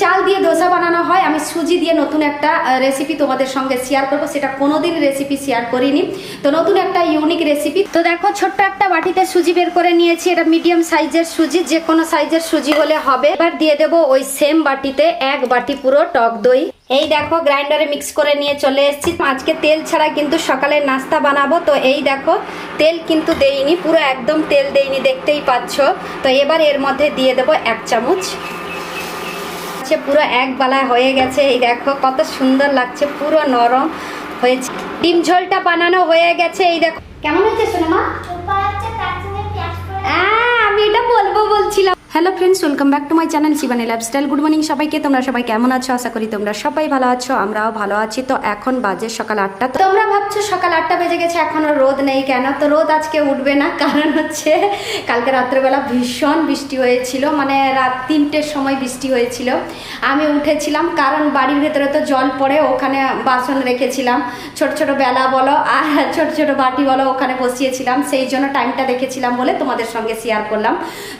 চাল দিয়ে ধোসা বানানো হয়, আমি সুজি দিয়ে নতুন একটা রেসিপি তোমাদের সঙ্গে শেয়ার করব। সেটা কোনোদিন রেসিপি শেয়ার করিনি। তো নতুন একটা ইউনিক রেসিপি তো দেখো, ছোট্ট একটা বাটিতে সুজি বের করে নিয়েছি। এটা মিডিয়াম সাইজের সুজি, যে কোনো সাইজের সুজি হলে হবে। এবার দিয়ে দেবো ওই সেম বাটিতে এক বাটি পুরো টক দই। এই দেখো গ্রাইন্ডারে মিক্স করে নিয়ে চলে এসেছি। আজকে তেল ছাড়া কিন্তু সকালের নাস্তা বানাবো। তো এই দেখো, তেল কিন্তু দেইনি, পুরো একদম তেল দেইনি, দেখতেই পাচ্ছ। তো এবার এর মধ্যে দিয়ে দেবো এক চামচ আছে পুরো এক বালায় হয়ে গেছে। এই দেখো কত সুন্দর লাগছে পুরো নরম হয়েছে। ডিম ঝোলটা বানানো হয়ে গেছে এই দেখো। কেমন হয়েছে সোনামা? আমি এটা বলব বলছিলাম hello friends welcome back to my channel Shivani lifestyle good morning সবাইকে, তোমরা সবাই কেমন আছো? আশা করি তোমরা সবাই ভালো আছো, আমরাও ভালো আছি। তো এখন বাজে সকাল আটটা। তোমরা ভাবছ সকাল আটটা বেজে গেছে, এখনও রোদ নেই কেন? তো রোদ আজকে উঠবে না, কারণ হচ্ছে কালকে রাত্রেবেলা ভীষণ বৃষ্টি হয়েছিল মানে রাত তিনটের সময় বৃষ্টি হয়েছিল। আমি উঠেছিলাম, কারণ বাড়ির ভেতরে তো জল পড়ে, ওখানে বাসন রেখেছিলাম। ছোট ছোট বেলা বলো, আর ছোট ছোট বাটি বলো, ওখানে বসিয়েছিলাম। সেই জন্য টাইমটা দেখেছিলাম বলে তোমাদের সঙ্গে শেয়ার করলাম।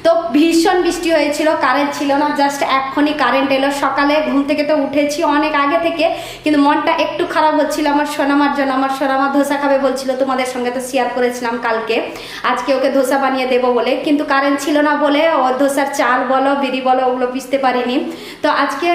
তো ভীষণ বৃষ্টি হয়েছিল কারেন্ট ছিল না জাস্ট এক্ষুনি কারেন্ট এলো। সকালে ঘুম থেকে তো উঠেছি অনেক আগে থেকে, কিন্তু মনটা একটু খারাপ হচ্ছিল। আমার সোনামার জন্য, আমার সোনামা ধোসা খাবে বলছিল, তোমাদের সঙ্গে তো শেয়ার করেছিলাম কালকে। আজকে ওকে ধোসা বানিয়ে দেবো বলে, কিন্তু কারেন্ট ছিল না বলে ও ধোসার চাল বলো, বিড়ি বলো, ওগুলো পিসতে পারিনি। তো আজকে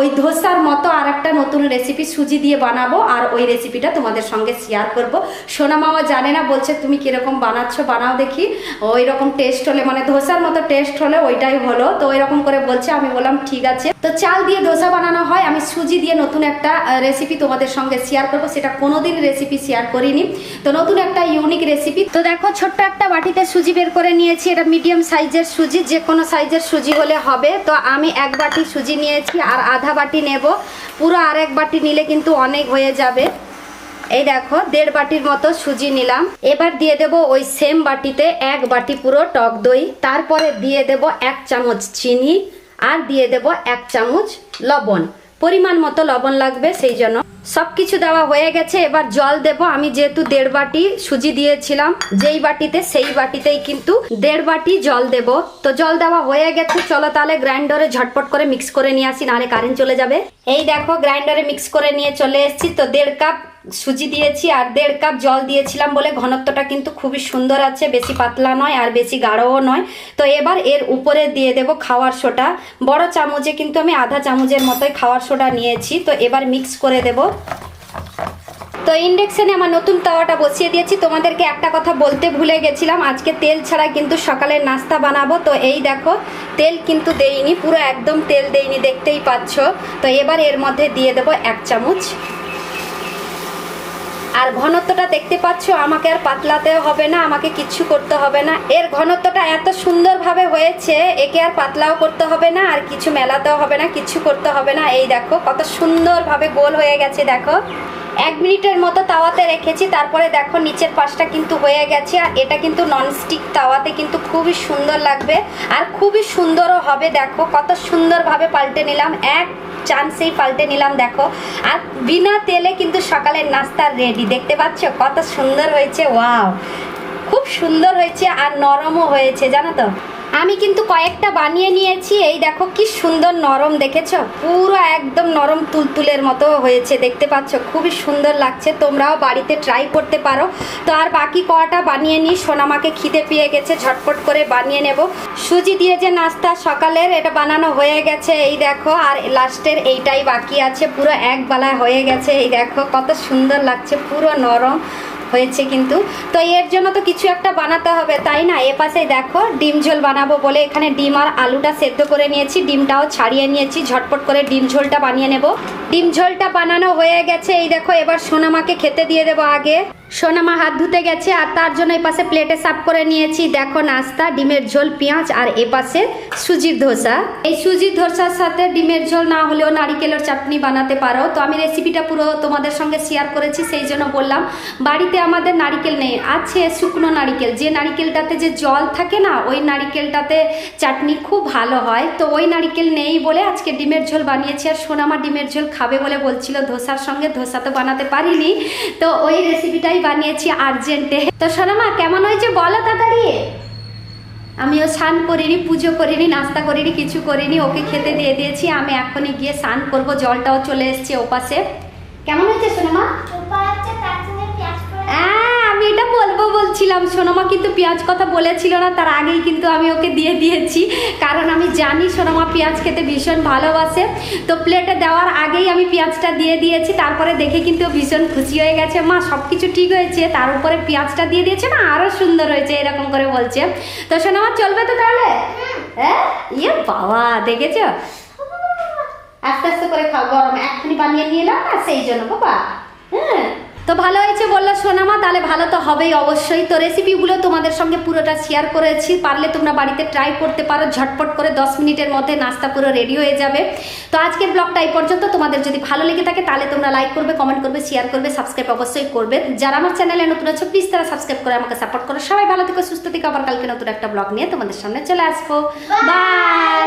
ওই ধোসার মতো আর একটা নতুন রেসিপি সুজি দিয়ে বানাবো, আর ওই রেসিপিটা তোমাদের সঙ্গে শেয়ার করব। সোনা মামা জানে না, বলছে, তুমি কীরকম বানাচ্ছ? বানাও দেখি। ওই রকম টেস্ট হলে মানে ধোসার মতো টেস্ট হলে ওইটাই হলো। তো এরকম করে বলছে, আমি বললাম, ঠিক আছে। তো চাল দিয়ে ধোসা বানানো হয়। আমি সুজি দিয়ে নতুন একটা রেসিপি তোমাদের সঙ্গে শেয়ার করব। সেটা কোনোদিন রেসিপি শেয়ার করিনি। তো নতুন একটা ইউনিক রেসিপি তো দেখো, ছোট্ট একটা বাটিতে সুজি বের করে নিয়েছি। এটা মিডিয়াম সাইজের সুজি, যে কোনো সাইজের সুজি হলে হবে। তো আমি এক বাটি সুজি নিয়েছি আর আধা বাটি নেব। পুরো আর এক বাটি নিলে কিন্তু অনেক হয়ে যাবে। এই দেখো, দেড় বাটির মতো সুজি নিলাম। এবার দিয়ে দেব ওই সেম বাটিতে এক বাটি পুরো টক দই। তারপরে দিয়ে দেব এক চামচ চিনি আর দিয়ে দেব এক চামচ লবণ। পরিমাণ মতো লবণ লাগবে সেই জন্য। সব কিছু দেওয়া হয়ে গেছে, এবার জল দেব। আমি যেহেতু দেড় বাটি সুজি দিয়েছিলাম, যেই বাটিতে সেই বাটিতেই কিন্তু দেড় বাটি জল দেব। তো জল দেওয়া হয়ে গেছে, চলো তাহলে গ্রাইন্ডারে ঝটপট করে মিক্স করে নিয়ে আসি, নাহলে কারেন্ট চলে যাবে। এই দেখো, গ্রাইন্ডারে মিক্স করে নিয়ে চলে এসেছি। তো দেড় কাপ সুজি দিয়েছি আর দেড় কাপ জল দিয়েছিলাম বলে ঘনত্বটা কিন্তু খুবই সুন্দর আছে, বেশি পাতলা নয় আর বেশি গাঢ়ও নয়। তো এবার এর উপরে দিয়ে দেব খাওয়ার সোডা বড় চামচে কিন্তু আমি আধা চামচের মতোই খাওয়ার সোডা নিয়েছি, তো এবার মিক্স করে দেব। তো ইন্ডাকশানে আমার নতুন তাওয়াটা বসিয়ে দিয়েছি। তোমাদেরকে একটা কথা বলতে ভুলে গেছিলাম, আজকে তেল ছাড়া কিন্তু সকালের নাস্তা বানাবো। তো এই দেখো, তেল কিন্তু দেইনি, পুরো একদম তেল দেইনি, দেখতেই পাচ্ছ। তো এবার এর মধ্যে দিয়ে দেবো এক চামচ। আর ঘনত্বটা দেখতে পাচ্ছ, আমাকে আর পাতলাতেও হবে না, আমাকে কিচ্ছু করতে হবে না। এর ঘনত্বটা এত সুন্দরভাবে হয়েছে, একে আর পাতলাও করতে হবে না, আর কিছু মেলাতেও হবে না কিছু করতে হবে না। এই দেখো, কত সুন্দরভাবে গোল হয়ে গেছে, দেখো। এক মিনিটের মতো তাওয়াতে রেখেছি, তারপরে দেখো নিচের পাশটা কিন্তু হয়ে গেছে, আর এটা কিন্তু ননস্টিক তাওয়াতে কিন্তু খুবই সুন্দর লাগবে, আর খুবই সুন্দরও হবে, দেখো, কত সুন্দরভাবে পাল্টে নিলাম, এক চান্সেই পাল্টে নিলাম, দেখো। আর বিনা তেলে কিন্তু সকালের নাস্তা রেডি দেখতে পাচ্ছ? কত সুন্দর হয়েছে ওয়াও খুব সুন্দর হয়েছে আর নরমও হয়েছে, জানো তো? আমি কিন্তু কয়েকটা বানিয়ে নিয়েছি। এই দেখো কি সুন্দর নরম, দেখেছ? পুরো একদম নরম তুলতুলের মতো হয়েছে, দেখতে পাচ্ছ? খুবই সুন্দর লাগছে, তোমরাও বাড়িতে ট্রাই করতে পারো। তো আর বাকি কটা বানিয়ে নিই, সোনামাকে খিদে পেয়ে গেছে, ঝটপট করে বানিয়ে নেব। সুজি দিয়ে যে নাস্তা সকালের, এটা বানানো হয়ে গেছে, এই দেখো। আর লাস্টের এইটাই বাকি আছে, পুরো এক বেলায় হয়ে গেছে, এই দেখো, কত সুন্দর লাগছে, পুরো নরম। হয়েছে কিন্তু। তো এর জন্য তো কিছু একটা বানাতে হবে, তাই না? এ পাশে দেখো, ডিম ঝোল বানাবো বলে এখানে ডিম আর আলুটা সেদ্ধ করে নিয়েছি, ডিমটাও ছাড়িয়ে নিয়েছি, ঝটপট করে ডিম ঝোলটা বানিয়ে নেব। ডিম ঝোলটা বানানো হয়ে গেছে, এই দেখো, এবার সোনামাকে খেতে দিয়ে দেবো আগে। সোনামা হাত ধুতে গেছে আর তার জন্য এই পাশে প্লেটে সাফ করে নিয়েছি। দেখো, নাস্তা, ডিমের ঝোল, পেঁয়াজ আর এ পাশে সুজির ধোসা। এই সুজির ধোসার সাথে ডিমের ঝোল না হলেও নারিকেলের চাটনি বানাতে পারো। তো আমি রেসিপিটা পুরো তোমাদের সঙ্গে শেয়ার করেছি, সেই জন্য বললাম, বাড়িতে আমাদের নারিকেল নেই, আছে শুকনো নারিকেল। যে নারিকেলটাতে যে জল থাকে না, ওই নারিকেলটাতে চাটনি খুব ভালো হয়। তো ওই নারিকেল নেই বলে আজকে ডিমের ঝোল বানিয়েছি আর সোনামা ডিমের ঝোল খাবে বলে বলছিল। ধোসার সঙ্গে ধোসা তো বানাতে পারিনি। তো ওই রেসিপিটাই বানিয়েছি আর্জেন্টে। তো সোনামা, কেমন হয়েছে বলো তাড়াতাড়ি? আমিও স্নান করিনি, পুজো করিনি, নাস্তা করিনি, কিছু করিনি। ওকে খেতে দিয়ে দিয়েছি, আমি এখনই গিয়ে স্নান করব। জলটাও চলে এসছে ওপাশে। কেমন হয়েছে সোনামা? আমি এটা বলব বলছিলাম। সোনামা কিন্তু পেঁয়াজ কথা বলেছিল না, তার আগেই কিন্তু আমি ওকে দিয়ে দিয়েছি। কারণ আমি জানি সোনামা পেঁয়াজ খেতে ভীষণ ভালোবাসে। তো প্লেটে দেওয়ার আগেই আমি পেঁয়াজটা দিয়ে দিয়েছি, তারপরে দেখে কিন্তু ভীষণ খুশি হয়ে গেছে। মা সব কিছু ঠিক হয়েছে, তার উপরে পেঁয়াজটা দিয়ে দিয়েছে না আরও সুন্দর হয়েছে, এরকম করে বলছে। তো সোনামা, চলবে তো তাহলে? হ্যাঁ? ইয়ে বাবা, দেখেছ? আস্তে আস্তে করে খাও, গরম। এক্ষুনি বানিয়ে নিয়ে এলাম না, সেই জন্য, বাবা। হ্যাঁ? তো ভালো হয়েছে বলল সোনামা তাহলে ভালো তো হবেই অবশ্যই। তো রেসিপিগুলো তোমাদের সঙ্গে পুরোটা শেয়ার করেছি। পারলে তোমরা বাড়িতে ট্রাই করতে পারো, ঝটপট করে দশ মিনিটের মধ্যে নাস্তা পুরো রেডি হয়ে যাবে। তো আজকের ব্লগটা এই পর্যন্ত। তোমাদের যদি ভালো লেগে থাকে, তাহলে তোমরা লাইক করবে কমেন্ট করবে শেয়ার করবে সাবস্ক্রাইব অবশ্যই করবে। যারা আমার চ্যানেলে নতুন আছে প্লিজ তারা সাবস্ক্রাইব করে আমাকে সাপোর্ট করো। সবাই ভালো থেকো, সুস্থ থেকে। আবার কালকে নতুন একটা ব্লগ নিয়ে তোমাদের সামনে চলে আসব। বাই